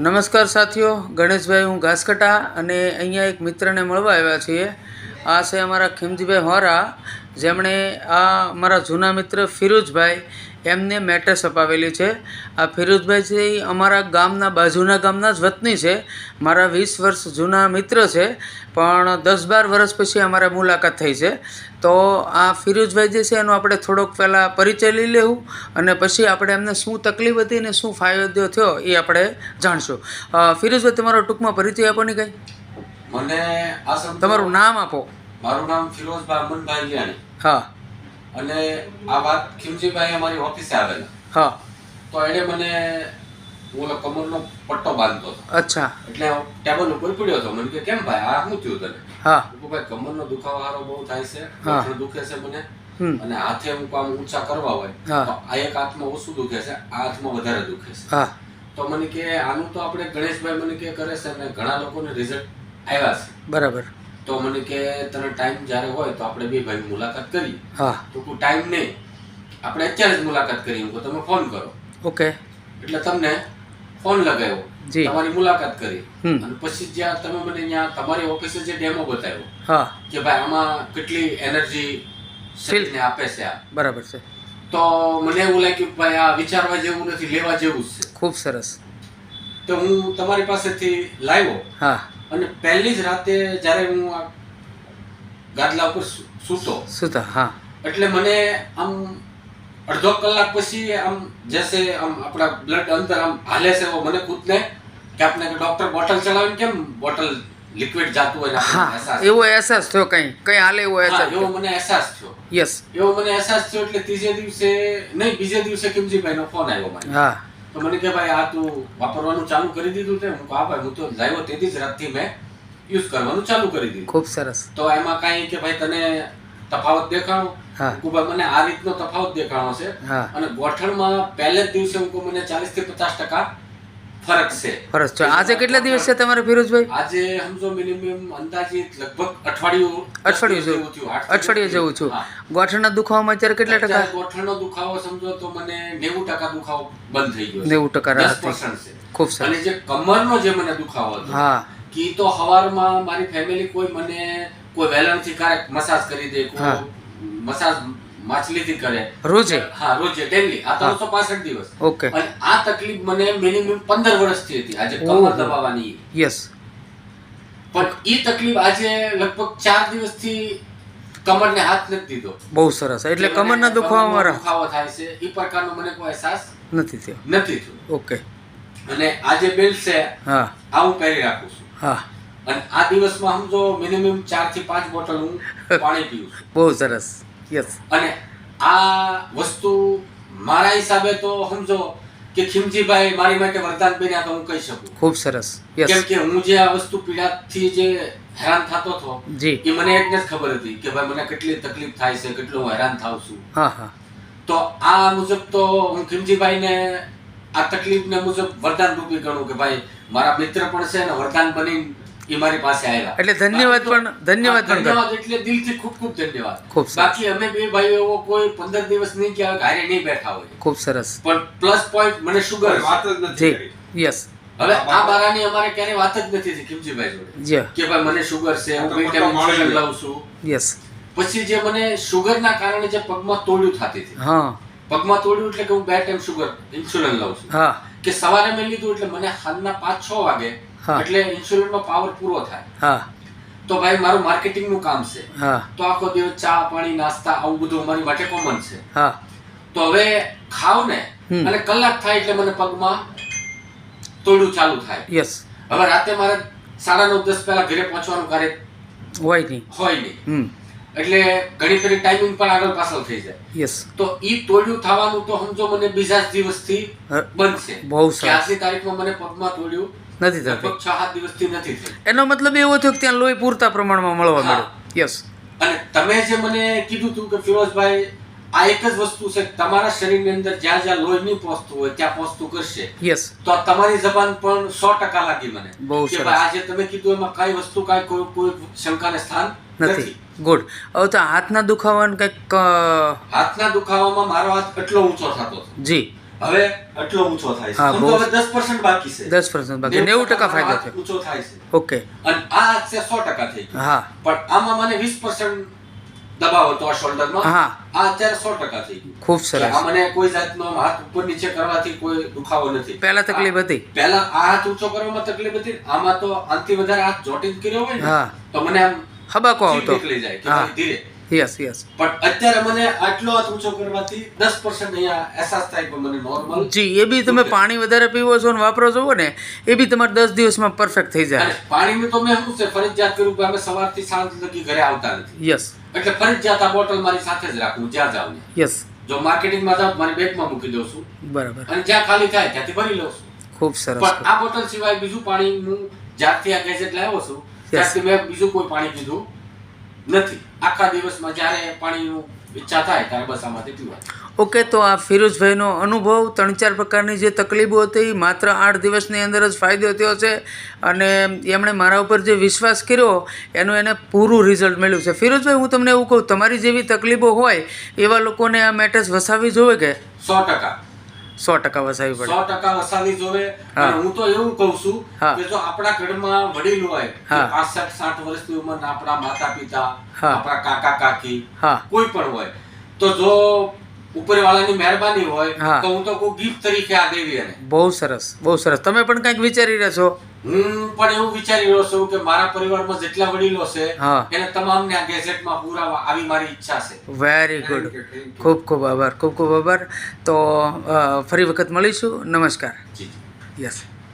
નમસ્કાર સાથીઓ, ગણેશભાઈ હું ઘાસકટા અને અહીંયા એક મિત્રને મળવા આવ્યા છીએ. આ છે અમારા ખીમજીભાઈ હોરા. જેમણે આ અમારા જૂના મિત્ર ફિરોજભાઈ એમને મેટ્રેસ અપાવેલી છે. આ ફિરોજભાઈ છે એ અમારા ગામના બાજુના ગામના જ વતની છે. મારા વીસ વર્ષ જૂના મિત્ર છે. પણ દસ બાર વર્ષ પછી અમારે મુલાકાત થઈ છે. તો આ ફિરોજભાઈ જે છે એનો આપણે થોડોક પહેલાં પરિચય લઈ લેવું અને પછી આપણે એમને શું તકલીફ હતી અને શું ફાયદો થયો એ આપણે જાણશું. ફિરોજભાઈ તમારો ટૂંકમાં પરિચય આપો ને કંઈ? મને તમારું નામ આપો. મારું નામ અમનભાઈ લિયાણી. હા. અને આ વાત ખીમજીભાઈ અમારી ઓફિસે આવેલા. હા. તો એણે મને ઓલો કમરનો પટ્ટો બાંધતો હતો. અચ્છા. એટલે ટેબલ ઉપર પડ્યો હતો. મને કે કેમ ભાઈ આ શું થયું તને? હા. ભાઈ કમરનો દુખાવો હારો બહુ થાય છે. હા. દુખે છે મને. અને હાથે હું કામ ઊંચા કરવા હોય તો આ એક હાથમાં ઓછું દુખે છે આ હાથમાં વધારે દુખે છે. હા. તો મને કે આનું તો આપણે ગણેશભાઈ મને કે કરે છે અને ઘણા લોકોને રિઝલ્ટ આવ્યા છે. બરાબર. તો મને કે તને ટાઈમ જ્યારે હોય તો આપણે બે ભાઈ મુલાકાત કરી હા. તો કોઈ ટાઈમ નહીં આપણે અત્યારે જ મુલાકાત કરી હું તમે ફોન કરો. ઓકે. એટલે તમને ફોન લગાવ્યો. જી. તમારી મુલાકાત કરી. અને પછી જ્યાં તમે મને અહીંયા તમારી ઓફિસે જે ડેમો બતાવ્યો હા. કે ભાઈ આમાં કેટલી એનર્જી શરીરને આપે છે આ. બરાબર છે. તો મને એવું લાગ્યું કે ભાઈ આ વિચારવા જેવું નથી લેવા જેવું છે. ખૂબ સરસ. તો હું તમારી પાસેથી લાવ્યો. હા. અને પહેલી જ રાતે જ્યારે હું આ ગાદલા ઉપર સૂતો સુતા હા. એટલે મને આમ અડધો કલાક પછી આમ જેસે આમ આપણા બ્લડ અંદર આમ હાલે છે એવો મને ખુદને કે આપણે ડોક્ટર બોટલ ચલાવીને કેમ બોટલ લિક્વિડ જાતું હોય હા એવો અહેસાસ થયો કંઈ? કંઈ હાલે એવો અહેસાસ એવો મને અહેસાસ થયો. યસ એવો મને અહેસાસ થયો એટલે ત્રીજે દિવસે નહીં બીજે દિવસે કિમજીભાઈનો ફોન આવ્યો મને હા. તો મને કે ભાઈ આ તું વાપરવાનું ચાલુ કરી દીધું છે. હું કહું, ભાઈ હું તો લાવ્યો તેથી જ રાતથી મેં યુઝ કરવાનું ચાલુ કરી દીધું. ખૂબ સરસ. તો એમાં કાંઈ કે ભાઈ તને તફાવત દેખાણો? હા. હું ભાઈ મને આ રીતનો તફાવત દેખાણો છે. અને ગોઠણમાં પહેલે જ દિવસે હું મને ચાલીસથી પચાસ ટકા ફરક છે. ફરક છે. આજે કેટલા દિવસ છે તમારે ફિરોજભાઈ? આજે સમજો મિનિમમ અંદાજિત લગભગ અઠવાડિયું અઠવાડિયું જેવું થયું. અઠવાડિયું જેવું છું ગોઠણના દુખાવામાં અત્યારે કેટલા ટકા? ગોઠણનો દુખાવો સમજો તો મને નેવું ટકા દુખાવો બંધ થઈ ગયો નેવું ટકા રાહત થઈ. 10% છે. ખૂબ સારું અને જે કમરનો જે મને દુખાવો હતો હા. કે તો હવારમાં મારી ફેમિલી કોઈ મને કોઈ વેલણથી ક્યારેક મસાજ કરી દે કોઈ મસાજ માછલીથી કરે. રોજે? હા રોજે ડેલી આ ત્રણસો પાસઠ દિવસ. ઓકે. અને આ તકલીફ મને મિનિમમ પંદર વર્ષથી હતી. આજે કમર. દબાવવાની યસ પણ એ તકલીફ આજે લગભગ ચાર દિવસથી કમરને હાથ નથી દીધો. બહુ સરસ. એટલે કમરના દુખાવામાં મારા દુખાવો થાય છે. એ પ્રકારનો મને કોઈ અહેસાસ નથી થયો. નથી થયો. ઓકે. અને આ જે બેલ્ટ છે હા. આ હું પહેરી રાખું છું. હા. અને આ દિવસમાં સમજો મિનિમમ ચારથી પાંચ બોટલ હું પાણી પીવું બહુ સરસ. યસ અને આ વસ્તુ મારા હિસાબે તો સમજો કે ખીમજીભાઈ મારી માટે વરદાન બન્યા તો હું કહી શકું. ખૂબ સરસ. કેમ કે હું જે આ વસ્તુ પીડાથી જે હેરાન થતો હતો જી. એ મને એકને જ ખબર હતી કે ભાઈ મને કેટલી તકલીફ થાય છે કેટલું હું હેરાન થાઉં છું. હા હા. તો આ મુજબ તો હું ખીમજીભાઈને આ તકલીફને મુજબ વરદાન રૂપી ગણું કે ભાઈ મારા મિત્ર પણ છે ને વરદાન બની એ મારી પાસે આવ્યા એટલે ધન્યવાદ પણ ધન્યવાદ પણ ધન્યવાદ એટલે દિલથી ખૂબ ખૂબ ધન્યવાદ. ખૂબ બાકી અમે બે ભાઈઓ એવો કોઈ પંદર દિવસ નહીં કે ઘરે નહીં બેઠા હોય. ખૂબ સરસ. પણ પ્લસ પોઈન્ટ મને શુગર વાત જ નથી યસ હવે આ બારાની અમારે ક્યારે વાત જ નથી થઈ કિમજીભાઈ જોડે. કે ભાઈ મને શુગર છે હું કઈ ટાઈમ. લઉં છું. યસ પછી જે મને શુગરના કારણે જે પગમાં તોડ્યું થતી હતી. હા. પગમાં તોડ્યું એટલે કે હું બે ટાઈમ શુગર ઇન્સ્યુલિન લઉં છું. હા. કે સવારે મેં લીધું એટલે મને હાલના પાંચ છ વાગે. એટલે ઇન્સ્યુલિનનો પાવર પૂરો થાય. હા. તો ભાઈ મારું માર્કેટિંગનું કામ છે. હા. તો આખો દિવસ ચા પાણી નાસ્તા આવું બધું અમારી માટે કોમન છે. હા. તો હવે ખાવ ને અને કલાક થાય એટલે મને પગમાં તોડું ચાલુ થાય. યસ હવે રાતે મારે સાડા નવ દસ પહેલા ઘરે પહોંચવાનું કાર્ય હોય નહીં. હોય નહીં. એટલે ઘણી ફરી ટાઈમિંગ પણ આગળ પાછળ થઈ જાય. યસ તો ઈ તોડ્યું થવાનું તો સમજો મને બીજા દિવસથી બંધ બનશે. બહુ કે સરસ. આજની તારીખમાં મને પગમાં તોડ્યું નથી થતી. છ સાત દિવસથી નથી એનો મતલબ એવો થયો કે ત્યાં લોહી પૂરતા પ્રમાણમાં મળવા હા. યસ અને તમે જે મને કીધું હતું કે ફિરોઝભાઈ આ એક જ વસ્તુ છે તમારા શરીરની અંદર જ્યાં જ્યાં લોહી નહીં પહોંચતું હોય ત્યાં પહોંચતું કરશે. યસ તો તમારી જબાન પણ સો ટકા લાગી મને. બહુ સરસ. આજે તમે કીધું એમાં કઈ વસ્તુ કઈ કોઈ કોઈ શંકાને સ્થાન નથી. ગુડ હવે તો હાથના દુખાવાનું કંઈક હાથના દુખાવામાં મારો હાથ એટલો ઊંચો થતો જી. હવે આટલો ઊંચો થાય છે. હવે દસ પર્સન્ટ બાકી છે. દસ પર્સન્ટ બાકી નેવું ટકા ફાયદો છે. ઊંચો થાય છે. ઓકે. અને આ છે સો ટકા થઈ ગયું. હા. પણ આમાં મને વીસ પર્સન્ટ દબાવ હતો આ શોલ્ડરમાં હા. આ અત્યારે સો ટકા થઈ ગયું. ખૂબ સરસ. આ મને કોઈ જાતનો હાથ ઉપર નીચે કરવાથી કોઈ દુખાવો નથી. પહેલા તકલીફ હતી. પહેલા આ હાથ ઊંચો કરવામાં તકલીફ હતી. આમાં તો આનથી વધારે હાથ જોટીને કર્યો હોય ને તો મને આમ હબાકો આવતો. નીકળી જાય ધીરે. યસ યસ પણ અત્યારે મને આટલો ઊંચો કરવાથી દસ પર્સન્ટ અહીંયા અહેસાસ થાય કે મને નોર્મલ જી એ બી તમે પાણી વધારે પીવો છો ને વાપરો છો ને એ બી તમારે દસ દિવસમાં પરફેક્ટ થઈ જાય. પાણીનું તો મેં શું છે ફરજિયાત કર્યું કે અમે સવારથી સાંજ લગી ઘરે આવતા નથી. યસ એટલે ફરજિયાત આ બોટલ મારી સાથે જ રાખું જ્યાં જાઉં. યસ જો માર્કેટિંગમાં જાઉં તો મારી બેગમાં મૂકી દઉં છું. બરાબર. અને જ્યાં ખાલી થાય ત્યાંથી ભરી લઉં છું. ખૂબ સરસ. પણ આ બોટલ સિવાય બીજું પાણી હું જ્યારથી આ ગેજેટ લાવ્યો છું ત્યારથી મેં બીજું કોઈ પાણી પીધું નથી. આખા દિવસમાં જ્યારે પાણીનું ઈચ્છા થાય ત્યારે બસ આમાંથી પીવાય. ઓકે તો આ ફિરોઝભાઈનો અનુભવ ત્રણ ચાર પ્રકારની જે તકલીફો હતી માત્ર આઠ દિવસની અંદર જ ફાયદો થયો છે. અને એમણે મારા ઉપર જે વિશ્વાસ કર્યો એનું એને પૂરું રિઝલ્ટ મળ્યું છે. ફિરોઝભાઈ હું તમને એવું કહું તમારી જેવી તકલીફો હોય એવા લોકોને આ મેટર્સ વસાવી જોવે કે? સો ટકા. સો ટકા વસાવી પડે. સો ટકા વસાવી જોવે હું. તો એવું કહું છું કે જો આપણા ઘરમાં વડીલ હોય હા. પાસઠ સાઠ વર્ષની ઉંમરના આપણા માતા પિતા. આપણા કાકા કાકી કોઈ પણ હોય તો જો ઉપરવાળાની મહેરબાની હોય તો હું તો કોઈ ગિફ્ટ તરીકે આ દેવી બહુ સરસ બહુ સરસ. તમે પણ કંઈક વિચારી રહ્યા છો? હું પણ એવું વિચારી રહ્યો છું કે મારા પરિવારમાં જેટલા વડીલો છે. એને તમામને આ ગેજેટમાં પૂરાવા આવી મારી ઈચ્છા છે. વેરી ગુડ ખૂબ ખૂબ આભાર ખૂબ ખૂબ આભાર. તો ફરી વખત મળીશું. નમસ્કાર. યસ